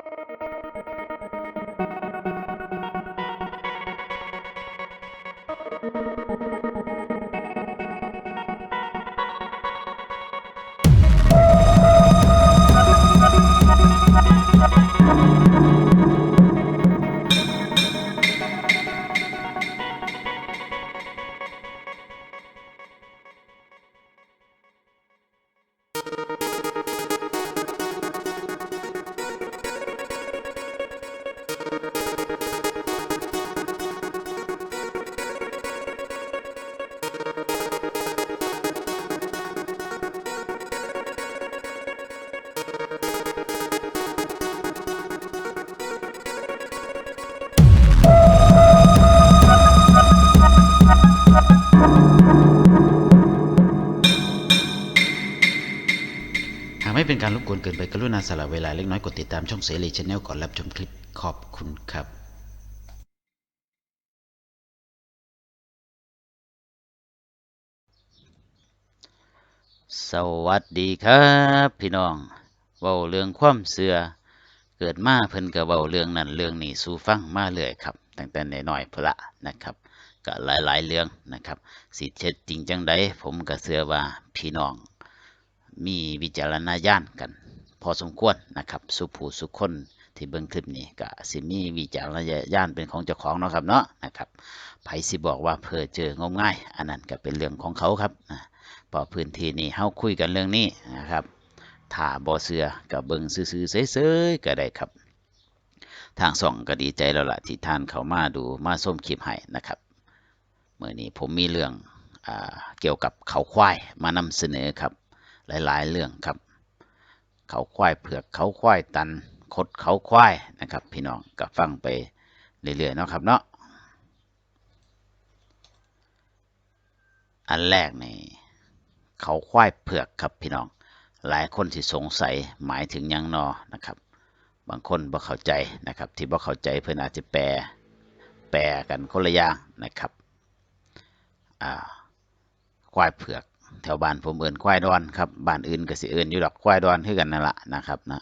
thank you การรบกวนเกินไปกรุณาสละเวลาเล็กน้อยกดติดตามช่องเสรีชแนลก่อนรับชมคลิปขอบคุณครับสวัสดีครับ พี่น้องเว้าเรื่องความเสื่อเกิดมาเพิ่นก็เว้าเรื่องนั้นเรื่องนี้สู่ฟังมาเรื่อยครับ ตั้งแต่น้อยๆพละนะครับก็หลายๆเรื่องนะครับ สิเท็จจริงจังใดผมก็เชื่อว่าพี่น้อง มีวิจารณญาณกัน พอสมควรนะครับ สุผู้สุคนที่เบิ่งคลิปนี้ก็สิมีวิจารณญาณเป็นของเจ้าของเนาะครับเนาะนะครับไผสิบอกว่าเพอเจองมง่าย อันนั้นก็เป็นเรื่องของเขาครับนะพอพื้นที่นี้เฮาคุยกันเรื่องนี้นะครับถ้าบ่เชื่อก็เบิ่งซื่อๆเฉยๆก็ได้ครับ ทางส่องก็ดีใจแล้วล่ะที่ท่านเขามาดูมาส้มคลิปให้นะครับเมื่อนี้ผมมีเรื่องอเกี่ยวกับเขาควายมานำเสนอครับ หลาย ๆ เรื่องครับ เขาควายเผือกเขาควายตันคดเขาควายนะครับ พี่น้องก็ฟังไปเรื่อยๆเนาะครับเนาะอันแรกนี่เขาควายเผือกครับพี่น้อง หลายคนที่สงสัยหมายถึงยังนอนะครับ บางคนบ่เข้าใจนะครับ ที่บ่เข้าใจเพิ่อนอาจจะแปลแปลกันคนละอย่างนะครับควายเผือก แถวบ้านผมเอิ้นควายดอนครับบ้านอื่นก็สิเอิ้นอยู่ดอกควายดอนคือกันนั่นแหละนะครับนะ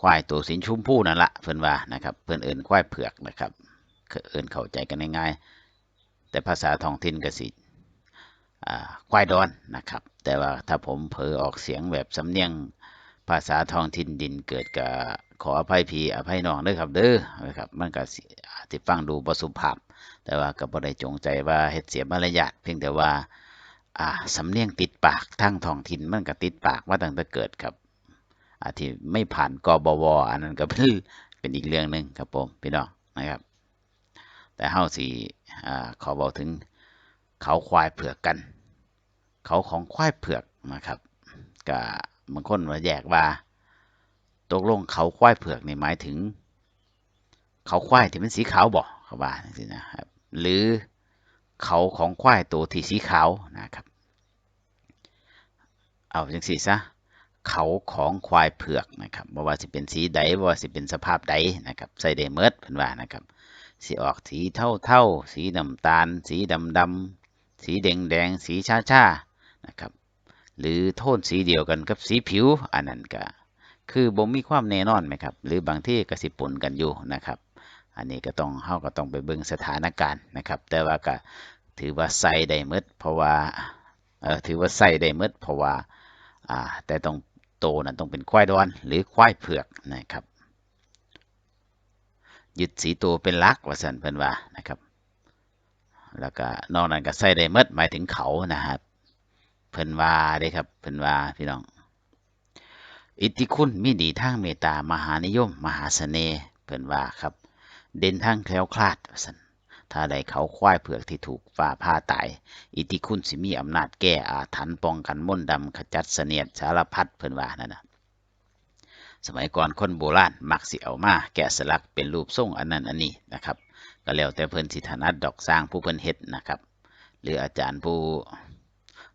ควายตัวสีชมพูนั่นแหละเพิ่อนว่านะครับ เพิ่อนเอิ้นควายเผือกนะครับเอิ้นเข้าใจกันง่ายๆแต่ภาษาท้องถิ่นก็สิอ่าควายดอนนะครับ แต่ว่าถ้าผมเผลอออกเสียงแบบสำเนียงภาษาท้องถิ่นดินเกิดกับขออภัยพี่อภัยน้องด้อครับเด้อนะครับ มันก็สิอาจสิฟังดูบสุภาพ แต่ว่าก็บ่ได้จงใจว่าเฮ็ดเสียมารยาทเพียงแต่ว่า อ่าสำเนียงติดปากทั้งท้องถิ่นมันก็ติดปากมาตั้งแต่เกิดครับอาที่ไม่ผ่านกบวอันนั้นก็เป็นเป็นอีกเรื่องหนึ่งครับผมพี่น้องนะครับ แต่เฮาสิอ่าขอบอกถึงเขาควายเผือกกัน เขาของควายเผือกนะครับก็บางคนมาแยกว่าตกลงเขาควายเผือกนี่หมายถึง เขาควายที่เป็นสีขาวบ่เขาว่าจังซี่นะครับ หรือ เขาของควายตัวที่สีขาวนะครับ เอาจังสีซะเขาของควายเผือกนะครับบ่ว่าสิเป็นสีใดบ่ว่าสิเป็นสภาพใดนะครับใส่ได้เมิดเพิ่นว่านะครับสิออกสีเท่าๆสีน้ำตาล สีดำๆสีแดงๆสีชาๆนะครับ หรือโทนสีเดียวกันกับสีผิวอันนั้นก็คือบ่มีความแน่นอนไหมครับ หรือบางที่ก็สิปนกันอยู่นะครับ อันนี้ก็ต้องเฮาก็ต้องไปเบิ่งสถานการณ์นะครับ แต่ว่าก็ถือว่าใส่ได้หมดเพราะว่าเออถือว่าใส่ได้หมดเพราะว่าอ่าแต่ต้องโตนั้นต้องเป็นควายดอนหรือควายเผือกนะครับยึดสีตัวเป็นลักว่าซั่นเพิ่นว่านะครับ แล้วก็นอกนั้นก็ใส่ได้หมดหมายถึงเขานะครับเพิ่นว่าเด้ครับเพิ่นว่าพี่น้อง อิทธิคุณมีดีทางเมตตามหานิยม มหาเสน่ห์เพิ่นว่าครับ เด่นทางแคล้วคลาดว่าซั่นถ้าได้เขาควายเผือกที่ถูกฟ้าผ่าตาย อิทธิคุณสิมีอำนาจแก้อาถรรพ์ป้องกันมนต์ดำขจัดเสนียดสารพัดเพิ่นว่านั่นนะสมัยก่อนคนโบราณมักสิเอามา แกะสลักเป็นรูปทรงอันนั้นอันนี้นะครับ ก็แล้วแต่เพิ่นสิถนัดดอกสร้างผู้เพิ่นเฮ็ดนะครับ หรืออาจารย์ผู้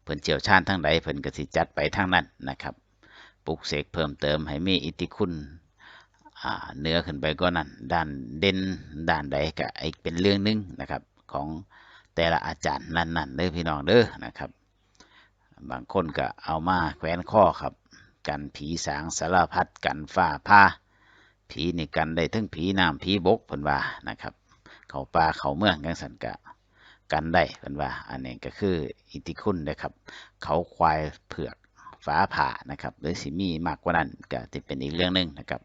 เพิ่นเชี่ยวชาญทั้งใดเพิ่นก็สิจัดไปทางนั้นนะครับ ปลุกเสกเพิ่มเติมให้มีอิทธิคุณ เหนือขึ้นไปก็นั้นด้านเด่นด้านใดก็อีกเป็นเรื่องหนึงนะครับของแต่ละอาจารย์นั้นๆเด้อพี่น้องเด้อนะครับ บางคนก็เอามาแขวนข้อครับ กันผีสางสารพัดกันฝ้าผ้า ผีนี่กันได้ทั้งผีน้ำผีบกเพิ่นว่านะครับ เขาป่าเขาเมืองจังซั่นก็กันได้เพิ่นว่า อันนี้ก็คืออิทธิคุณนะครับ เขาควายเผือกฟ้าผ่านะครับหรือสิมีมากกว่านั้นก็จะเป็นอีกเรื่องหนึงนะครับ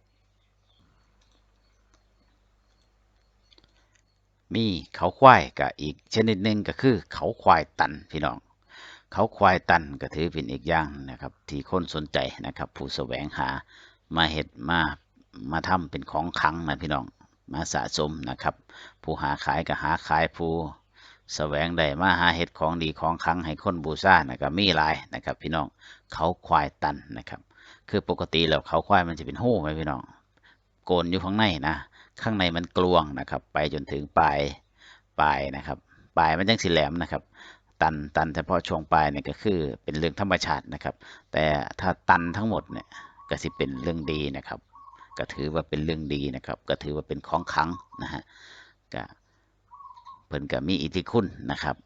มีเขาควายกับอีกชนิดหนึ่งก็คือ เขาควายตันพี่น้อง เขาควายตันก็ถือเป็นอีกอย่างนะครับ ที่คนสนใจนะครับ ผู้แสวงหามาเห็ดมามาทำเป็นของขังนะพี่น้องมาสะสมนะครับ ผู้หาขายก็หาขายผู้แสวงได้มาหาเห็ดของดีของขังให้คนบูชานะก็มีหลายนะครับ พี่น้องเขาควายตันนะครับ คือปกติแล้วเขาควายมันจะเป็นหู้ไหมพี่น้อง โกนอยู่ข้างในนะ ข้างในมันกลวงนะครับ ไปจนถึงปลายปลายนะครับปลายมันยังสีแหลมนะครับ ตันตันเฉพาะช่วงปลายเนี่ยก็คือเป็นเรื่องธรรมชาตินะครับ แต่ถ้าตันทั้งหมดเนี่ยก็สิเป็นเรื่องดีนะครับ ก็ถือว่าเป็นเรื่องดีนะครับ ก็ถือว่าเป็นของขังนะฮะก็เพิ่นก็มีอิทธิคุณนะครับ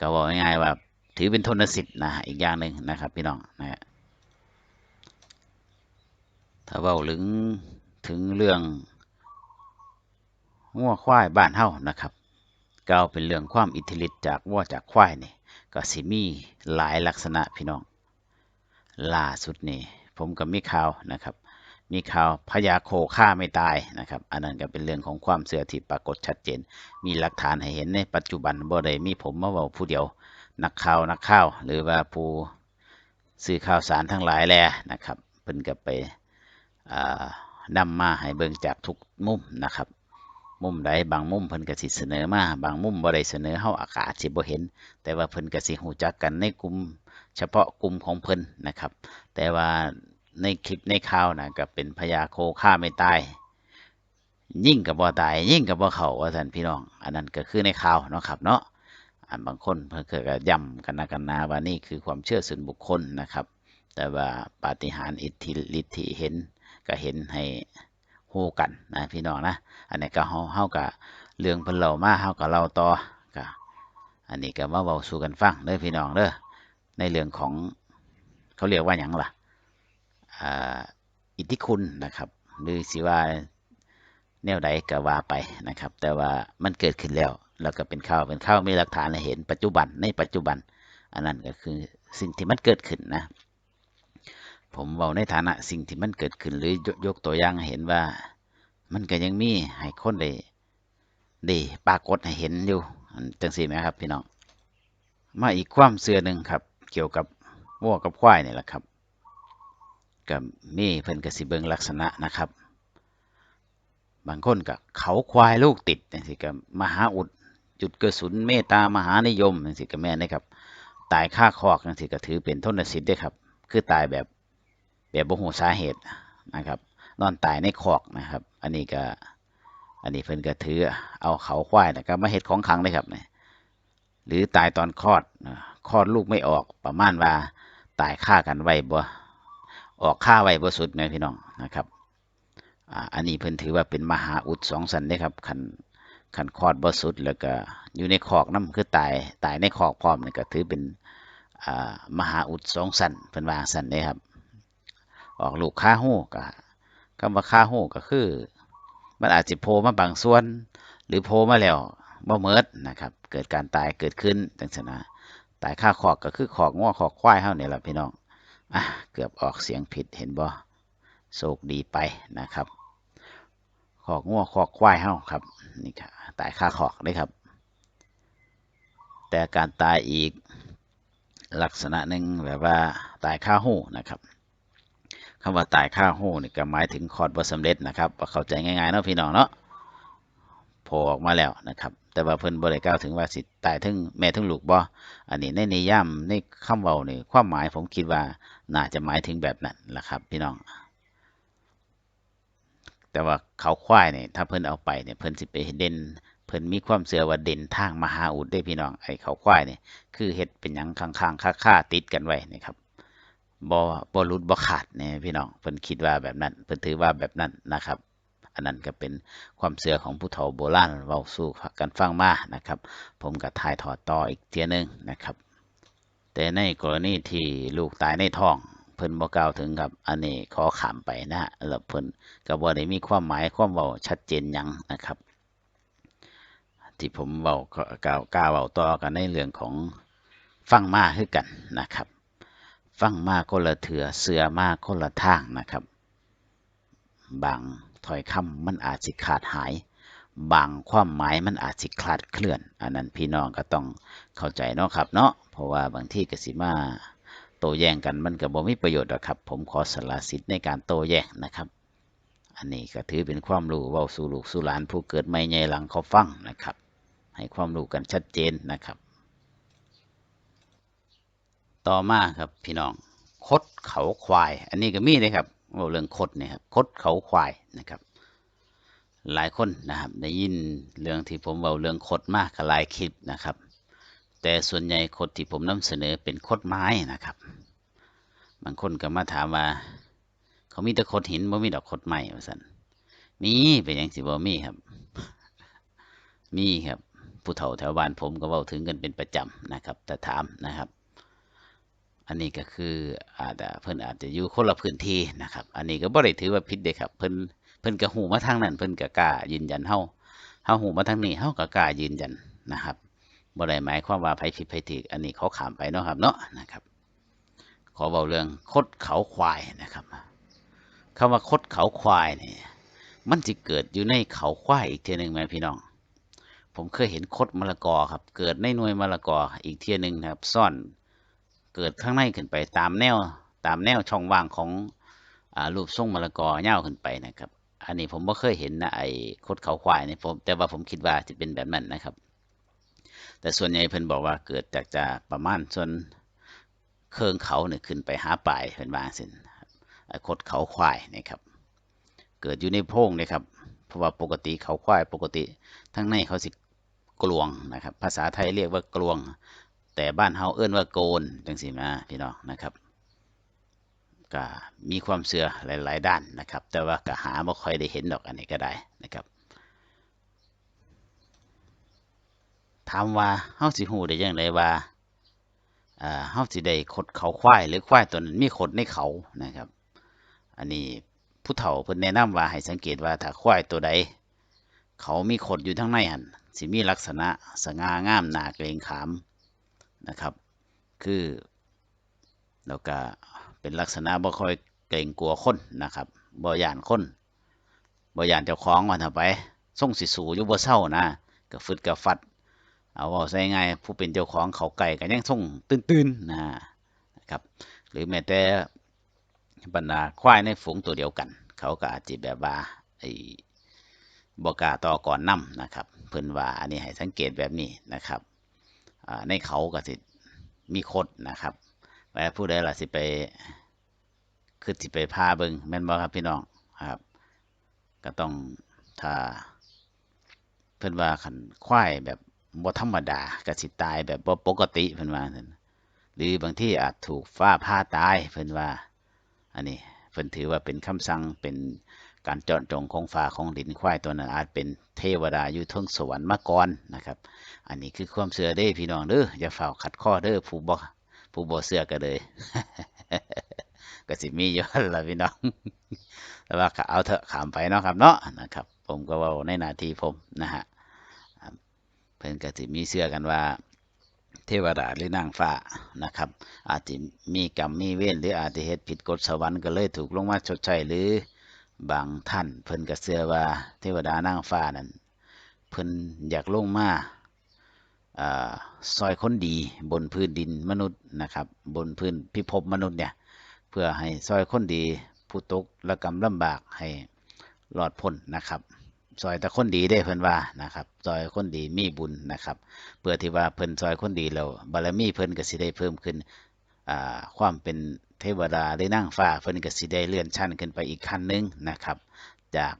ก็บอกง่ายๆว่าถือเป็นทนสิทธิ์นะอีกอย่างหนึ่งนะครับ พี่น้องนะฮะถ้าเว้าถึง ถึงเรื่องงัวควายบ้านเฮานะครับก็เอาเป็นเรื่องความอิทธิฤทธิ์จากวัวจากควายนี่ก็สิมีหลายลักษณะพี่น้องล่าสุดนี่ผมก็มีข่าวนะครับ มีข่าวพญาโคฆ่าไม่ตายนะครับ อันนั้นก็เป็นเรื่องของความเสื่อที่ปรากฏชัดเจน มีหลักฐานให้เห็นในปัจจุบันบ่ได้มีผมมาเว้าผู้เดียวนักข่าวนักข่าว หรือว่าผู้สื่อข่าวสารทั้งหลายแลนะครับเพิ่นก็ไปอ่า นำมาให้เบิ่งจากทุกมุมนะครับ มุมใดบางมุมเพิ่นก็สิเสนอมา บางมุมบ่ได้เสนอเฮาอากาศสิบ่เห็น แต่ว่าเพิ่นก็สิฮู้จักกันในกลุ่มเฉพาะกลุ่มของเพิ่นนะครับ แต่ว่าในคลิปในข่าวนะก็เป็นพญาโคฆ่าไม่ตายยิ่งกับบ่ตายยิ่งกับบ่เข้าว่าซั่นพี่น้อง อันนั้นก็คือในข่าวเนาะครับ เนาะอันบางคนเพิ่นก็ย้ำกันนะกันนาว่านี่คือความเชื่อส่วนบุคคลนะครับ แต่ว่าปาฏิหาริย์อิทธิฤทธิเห็น ก็เห็นให้ฮู้กันนะพี่น้องนะ อันนี้ก็เฮาเฮาก็เรื่องเพิ่นเล่ามาเฮาก็เล่าต่อก็อันนี้ก็มาเว้าสู่กันฟังเด้อพี่น้องเด้อในเรื่องของเขาเรียกว่าหยังล่ะอิทธิคุณนะครับ หรือสิว่าแนวใดก็ว่าไปนะครับ แต่ว่ามันเกิดขึ้นแล้ว แล้วก็เป็นข่าวเป็นข่าวมีหลักฐานเห็นปัจจุบันในปัจจุบัน อันนั้นก็คือสิ่งที่มันเกิดขึ้นนะ ผมเว้าในฐานะสิ่งที่มันเกิดขึ้นหรือยกยกตัวอย่างเห็นว่า มันก็ยังมีให้คนได้ได้ปรากฏให้เห็นอยู่จังซี่นะครับ พี่น้องมาอีกความเชื่อหนึ่งครับ เกี่ยวกับวัวกับควายนี่แหละครับกับมีเพิ่นก็สิเบิงลักษณะนะครับ บางคนก็เขาควายลูกติดจังซี่ก็มหาอุดจุดกระสุนเมตตามหานิยมจังซี่ก็แม่นนะครับ ตายค่าคอกจังซี่ก็ถือเป็นทนสิทธิ์เด้ครับ คือตายแบบ แบบบ่ฮู้สาเหตุนะครับ นอนตายในคอกนะครับ อันนี้ก็อันนี้เพิ่นก็ถือเอาเขาควายนะครับมาเฮ็ดของขังเลยครับเนี่ยหรือตายตอนคลอดคลอดลูกไม่ออกประมาณว่าตายฆ่ากันไว้บ่ออกฆ่าไว้บ่สุดแม่พี่น้องนะครับอันนี้เพิ่นถือว่าเป็นมหาอุดสองสันเด้ครับคันคันคลอดบ่สุดแล้วก็อยู่ในคอกนํคือตายตายในคอกพร้อมนี่ก็ถือเป็นมหาอุดสองสันเพิ่นว่าสันเด้ครับ ออกลูกฆ่าหู้ก็คำว่าฆ่าหู้ก็คือ มันอาจจะโผล่มาบางส่วน หรือโผล่มาแล้วบ่เมิดนะครับ เกิดการตายเกิดขึ้นจังชนะตายค่าคอกก็คือคอกง้อคอกควายเฮานี่แหละพี่น้องอะเกือบออกเสียงผิดเห็นบ่โชคดีไปนะครับคอกง้อคอกควายเฮาครับนี่ครับตายค่าคอกเลยครับ แต่การตายอีกลักษณะหนึ่งแบบว่าตายค่าหู้นะครับ คำว่าตายค่าหู้นี่ก็หมายถึงคลอดบ่สำเร็จนะครับเข้าใจง่ายๆเนาะพี่น้องเนาะโผล่ออกมาแล้วนะครับ แต่ว่าเพิ่นบ่ได้กล่าวถึงว่าสิตายทั้งแม่ทั้งลูกบ่อันนี้ในนิยามในคำเว้านี่ความหมายผมคิดว่าน่าจะหมายถึงแบบนั้นล่ะครับ พี่น้อง แต่ว่าเขาควายเนี่ยถ้าเพิ่นเอาไปเนี่ยเพิ่นสิไปเด่นเพิ่นมีความเชื่อว่าเด่นทางมหาอุดได้พี่น้องไอ้เขาควายเนี่ยคือเฮ็ดเป็นหยังข้างๆค่าๆติดกันไว้นี่ครับ บ่บ่หลุดบ่ขาดเนี่ยพี่น้องเพิ่นคิดว่าแบบนั้นเพิ่นถือว่าแบบนั้นนะครับ อันนั้นก็เป็นความเชื่อของผู้เฒ่าโบราณเว้าสู่กันฟังมานะครับ ผมก็ถ่ายทอดต่ออีกเทียนึงนะครับ แต่ในกรณีที่ลูกตายในท้อง เพิ่นบ่กล่าวถึงครับ อันนี้ขอขามไปนะแล้วเพิ่นก็บ่ได้มีความหมายความเว้าชัดเจนหยังนะครับ ที่ผมเว้าก็กล่าวกล่าวเว้าต่อกันในเรื่องของฟังมาคือกันนะครับ ฟังมาคนละเถือเสือมาคนละทางนะครับ บางถ้อยคำมันอาจสิขาดหาย บางความหมายมันอาจสิคลาดเคลื่อน อันนั้นพี่น้องก็ต้องเข้าใจเนาะครับเนาะเพราะว่าบางที่กสิมาโตแย้งกันมันก็บ่มีประโยชน์หรอกครับ ผมขอสละสิทธิ์ในการโตแย้งนะครับ อันนี้ก็ถือเป็นความรู้เว้าสู่ลูกสู่หลานผู้เกิดใหม่ใหญ่หลังเขาฟังนะครับ ให้ความรู้กันชัดเจนนะครับ ต่อมาครับพี่น้องคดเขาควาย อันนี้ก็มีเลยครับเรื่องคดเนี่ยครับคดเขาควายนะครับ หลายคนนะครับได้ยินเรื่องที่ผมเว้าเรื่องคดมากกับหลายคลิปนะครับ แต่ส่วนใหญ่คดที่ผมนำเสนอเป็นคดไม้นะครับ บางคนก็มาถามว่า เขามีแต่คดหินบ่มีดอกคดไม้ว่าซั่นมีเป็นหยังสิบ่มีครับ มีครับผู้เฒ่าแถวบ้านผมก็เว้าถึงกันเป็นประจำนะครับแต่ถามนะครับ อันนี้ก็คืออาจจะเพิ่นอาจจะอยู่คนละพื้นที่นะครับ อันนี้ก็บ่ได้ถือว่าผิดเด้ครับ เพิ่นเพิ่นก็ฮู้มาทางนั้น เพิ่นก็กล้ายืนยันเฮาเฮาฮู้มาทางนี้เฮาก็กล้ายืนยันนะครับบ่ได้หมายความว่าไผผิดไผถูกอันนี้เขาขามไปเนาะครับเนาะนะครับ ขอเว้าเรื่องคดเขาควายนะครับคำว่าคดเขาควายนี่มันสิเกิดอยู่ในเขาควายอีกเทื่อหนึ่งไหมพี่น้อง ผมเคยเห็นคดมะละกอครับ เกิดในหน่วยมะละกออีกเทื่อหนึ่งนะครับ ซ่อน เกิดข้างในขึ้นไปตามแนวตามแนวช่องว่างของอรูปทรงมะละกอยาขึ้นไปนะครับ อันนี้ผมบ่เคยเห็นนะไอ้คดเขาควายนี่ผมแต่ว่าผมคิดว่าจะเป็นแบบนั้นนะครับ แต่ส่วนใหญ่เพิ่นบอกว่าเกิดจากจะประมาณส่วนเคืองเขาเนี่ยขึ้นไปหาปลายเพิ่นว่างซี้นครับไอ้คดเขาควายนี่ครับ เกิดอยู่ในโพงนะครับ เพราะว่าปกติเขาควายปกติทั้งในเขาสิกลวงนะครับ ภาษาไทยเรียกว่ากลวง แต่บ้านเฮาเอิ้นว่าโกนจังซี่นะพี่น้องนะครับก็มีความเชื่อหลาย ๆ ด้านนะครับ แต่ว่าก็หาบ่ค่อยได้เห็นดอกอันนี้ก็ได้นะครับถามว่าเฮาสิฮู้ได้จังไดว่าเอ่อเฮาสิได้ขดเขาควายหรือควายตัวนั้นมีขดในเขานะครับ อันนี้ผู้เฒ่าเพิ่นแนะนำว่าให้สังเกตว่าถ้าควายตัวใด เขามีขดอยู่ทั้งในหันสิมีลักษณะสง่างามหนาเกรงขาม นะครับ คือแล้วก็เป็นลักษณะบ่ค่อยเกรงกลัวคนนะครับบ่ย่านคนบ่ย่านเจ้าของว่าถ้าไปส่งสิสูอยู่บ่เศร้านะก็ฟึดก็ฟัด เอาเว้าใส่ง่ายผู้เป็นเจ้าของเขาไก่ก็ยังส่งตื่นๆนะครับ หรือแม้แต่บรรดาควายในฝูงตัวเดียวกัน เขาก็อาจจะแบบว่าไอ้บ่กาต่อก่อนนํนะครับ เพิ่นว่าอันนี้ให้สังเกตแบบนี้นะครับ ในเขาก็สิมีคดนะครับว่ผู้ใดล่ะสิไปคือสิไปพาเบิงแม่นบ่ครับพี่น้องครับ ก็ต้องถ้าเพิ่นว่าคันควายแบบบ่ธรรมดาก็สิตายแบบบ่ปกติเพิ่นว่าหรือบางที่อาจถูกฟ้าผ่าตายเพิ่นว่า อันนี้เพิ่นถือว่าเป็นคำสั่งเป็น การเจาะจงของฟ้าของดินควายตัวนั้นอาจเป็นเทวดาอยู่เทิงสวรรค์มาก่อนนะครับ อันนี้คือความเชื่อเด้พี่น้องเด้ออย่าฝ่าขัดข้อเด้อผู้บ่ผู้บ่เชื่อก็เลยก็สิมีอยู่ละพี่น้อง แต่ว่าเอาเถอะขามไปเนาะครับเนาะนะครับ ผมก็เว้าในนาทีผมนะฮะเพิ่นก็สิมีเชื่อกันว่าเทวดาหรือนางฟ้านะครับ อาจจะมีกรรมมีเวรหรืออาจจะเฮ็ดผิดกฎสวรรค์ก็เลยถูกลงมาชดใช้หรือ บางท่านเพิ่นก็เชื่อว่าเทวดานางฟ้านั้นเพิ่นอยากลงมาอ่าซอยคนดีบนพื้นดินมนุษย์นะครับ บนพื้นพิภพมนุษย์เนี่ยเพื่อให้ซอยคนดีผู้ตกระกำลำบากให้รอดพ้นนะครับซอยแต่คนดีได้เพิ่นว่านะครับซอยคนดีมีบุญนะครับ เพื่อที่ว่าเพิ่นซอยคนดีแล้วบารมีเพิ่นก็สิได้เพิ่มขึ้นอ่าความเป็น เทวดาหรือนางฟ้าเพิ่นก็สิได้เลื่อนชั้นขึ้นไปอีกขั้นหนึงนะครับ จาก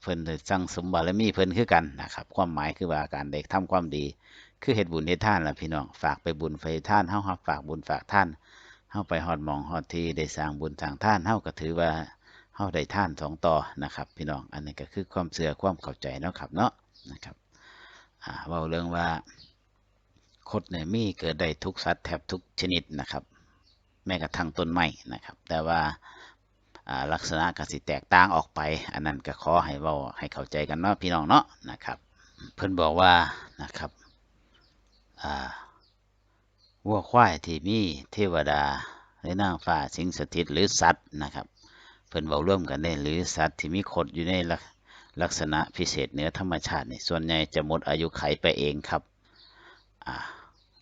เพิ่นได้สั่งสมบารมีเพิ่นคือกันนะครับ ความหมายคือว่าการได้ทำความดี คือเฮ็ดบุญเฮ็ดทานล่ะพี่น้องฝากไปบุญไปท่านเฮารับฝากบุญฝากท่านเฮาไปฮอดมองฮอดที่ได้สร้างบุญสร้างท่านเฮาก็ถือว่าเฮาได้ท่านสองต่อนะครับ พี่น้องอันนี้ก็คือความเชื่อความเข้าใจเนาะครับเนาะนะครับอ่าเว้าเรื่องว่าคดเนี่ยมีเกิดได้ทุกสัตว์แทบทุกชนิดนะครับ แม้กระทั่งต้นไม้นะครับ แต่ว่าลักษณะกสิแตกต่างออกไป อันนั้นก็ขอให้เว้าให้เข้าใจกันเนาะพี่น้องเนาะนะครับ เพิ่นบอกว่านะครับวัวควายที่มีเทวดาหรือนางฟ้าสิงสถิตหรือสัตว์นะครับ เพิ่นเว้าร่วมกันได้หรือสัตว์ที่มีขดอยู่ในลักลักษณะพิเศษเหนือธรรมชาตินี่ส่วนใหญ่จะหมดอายุไขไปเองครับ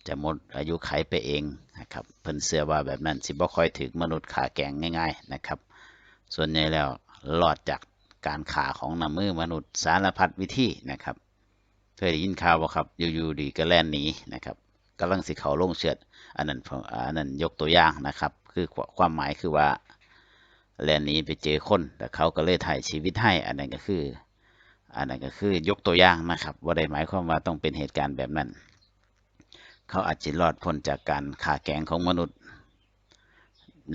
จะหมดอายุไขไปเอง นะครับเพิ่นเชื่อว่าแบบนั้นสิบ่ค่อยถึงมนุษย์ขาแกงง่าย ๆนะครับ ส่วนใหญ่แล้วรอดจากการขาของน้ำมือมนุษย์สารพัดวิธีนะครับเคยได้ยินข่าวบ่ครับอยู่ๆดีก็แล่นหนีนะครับกำลังสิเขาลงเชือดอันนั้นอันนั้นยกตัวอย่างนะครับ คือความหมายคือว่าแล่นหนีไปเจอคนแต่เขาก็เลยถ่ายชีวิตให้อันนั้นก็คือ อันนั้นก็คือยกตัวอย่างนะครับว่าได้หมายความว่าต้องเป็นเหตุการณ์แบบนั้น เขาอาจจะรอดพ้นจากการขาแกงของมนุษย์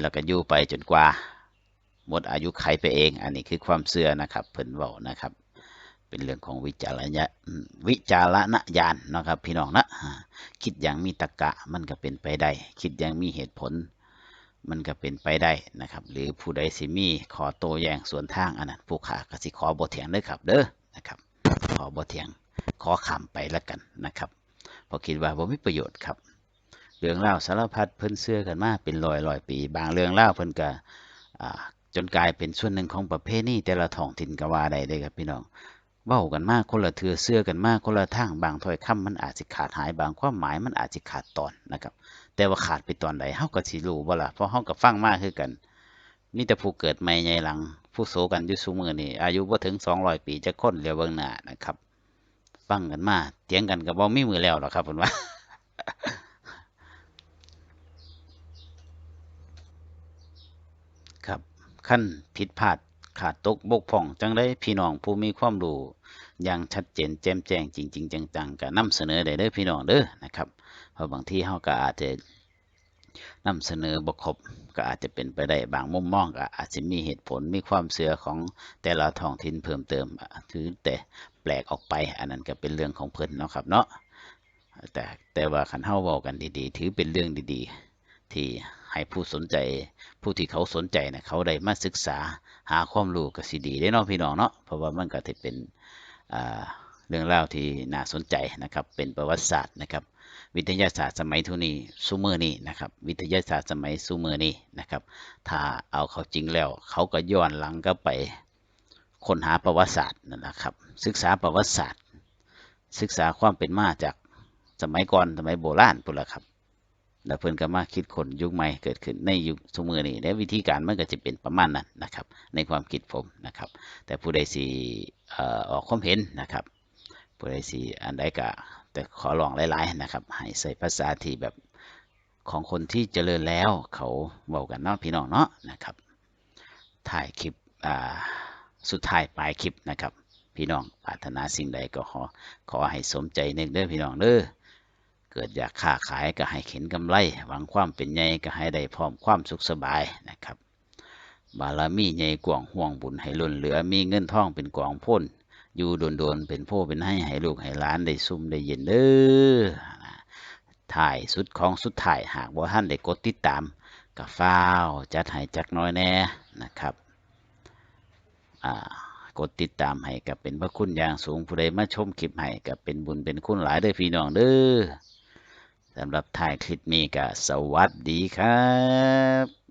แล้วก็อยู่ไปจนกว่าหมดอายุไขไปเอง อันนี้คือความเชื่อนะครับเพิ่นเว้านะครับ เป็นเรื่องของวิจารณญาวิจารณญาณนะครับ พี่น้องนะคิดอย่างมีตรรกะมันก็เป็นไปได้ คิดอย่างมีเหตุผล มันก็เป็นไปได้นะครับ หรือผู้ใดสิมีขอโตแยงสวนทางอันนั้นผู้ขากสิขอบ่เถียงเด้อครับ เด้อนะครับ ขอบ่เถียงขอขำไปแล้วกันนะครับ เพราคิดว่าบ่มีประโยชน์ครับ เรื่องเล่าสารพัดเพิ่นเชื่อกันมาเป็นร้อยร้อยปี บางเรื่องเล่าเพิ่นก็จนกลายเป็นส่วนหนึ่งของประเพณีแต่ละท้องถิ่นกว่าได้เด้ครับพี่น้องเว้ากันมากคนละเทือเชื่อกันมากคนละทางบางถ้อยคำมันอาจสิขาดหายบางความหมายมันอาจสิขาดตอนนะครับ แต่ว่าขาดไปตอนใดเฮาก็สิรู้บ่ล่ะเพราะเฮาก็ฟังมากคือกันมีแต่ผู้เกิดใหม่ใหญ่หลัง ผู้โสกันอยู่ซุมื้อนี่อายุบ่ถึง200ปีจักคนเหลียวเบิ่งหน้านะครับ ฟังกันมาเถียงกันก็บ่มีมือแล้วหรอกครับเพิ่นว่าครับขั้นผิดพลาดขาดตกบกพร่องจังได้พี่น้องผู้มีความรู้อย่างชัดเจนแจ่มแจ้งจริง ๆ จังๆก็นำเสนอได้เด้อพี่น้องเด้อนะครับเพราะบางที่เฮาก็อาจจะนำเสนอบ่ครบก็อาจจะเป็นไปได้บางมุมมองก็อาจจะมีเหตุผลมีความเชื่อของแต่ละท้องถิ่นเพิ่มเติมถือแต่ ปลกออกไป อันนั้นก็เป็นเรื่องของเพิ่นเนาะครับเนาะแต่แต่ว่าคันเฮาเว้ากันดีๆ ถือเป็นเรื่องดีๆ ที่ให้ผู้สนใจ ผู้ที่เขาสนใจนะเขาได้มาศึกษาหาความรู้ก็สิดีได้เนาะพี่น้องเนาะเพราะว่ามันก็จะเป็นเรื่องราวที่น่าสนใจนะครับ เป็นประวัติศาสตร์นะครับ วิทยาศาสตร์สมัยทุนี้ซูเมือนี้นะครับ วิทยาศาสตร์สมัยซูเมือนี้นะครับ ถ้าเอาเขาจริงแล้ว เขาก็ย้อนหลังก็ไป ค้นหาประวัติศาสตร์นั่นแหละครับ ศึกษาประวัติศาสตร์ ศึกษาความเป็นมาจากสมัยก่อนสมัยโบราณพุ่นละครับแล้วเพิ่นก็มาคิดคนยุคใหม่เกิดขึ้นในยุคสมือนี้และวิธีการมันก็จะเป็นประมาณนั้นนะครับ ในความคิดผมนะครับ แต่ผู้ใดสิเอ่อกความเห็นนะครับ ผู้ใดสิอันใดก็แต่ขอลองหลายๆนะครับให้ใส่ภาษาที่แบบของคนที่เจริญแล้วเขาเว้ากันเนาะพี่น้องเนาะนะครับ ถ่ายคลิปอ่า สุดท้ายปลายคลิปนะครับ พี่น้องปรารถนาสิ่งใดก็ขอ ขอให้สมใจนึกเด้อพี่น้องเด้อเกิดอยากค้าขายก็ให้เข็นกำไร หวังความเป็นใหญ่ก็ให้ได้พร้อมความสุขสบายนะครับ บารมีใหญ่กว่างห่วงบุญให้ล้นเหลือมีเงินทองเป็นกองพ้นอยู่โดนๆเป็นพ่อเป็นให้ให้ลูกให้หลานได้ซุ่มได้เย็นเด้อถ่ายสุดของสุดถ่ายหากว่าท่านได้กดติดตามก็ฟ้าวจัดให้จักน้อยแน่นะครับ กดติดตามให้กับเป็นพระคุณอย่างสูงผู้ใดมาชมคลิปให้กับเป็นบุญเป็นคุณหลายเด้อพี่น้องเด้อสำหรับถ่ายคลิปนี้ก็สวัสดีครับ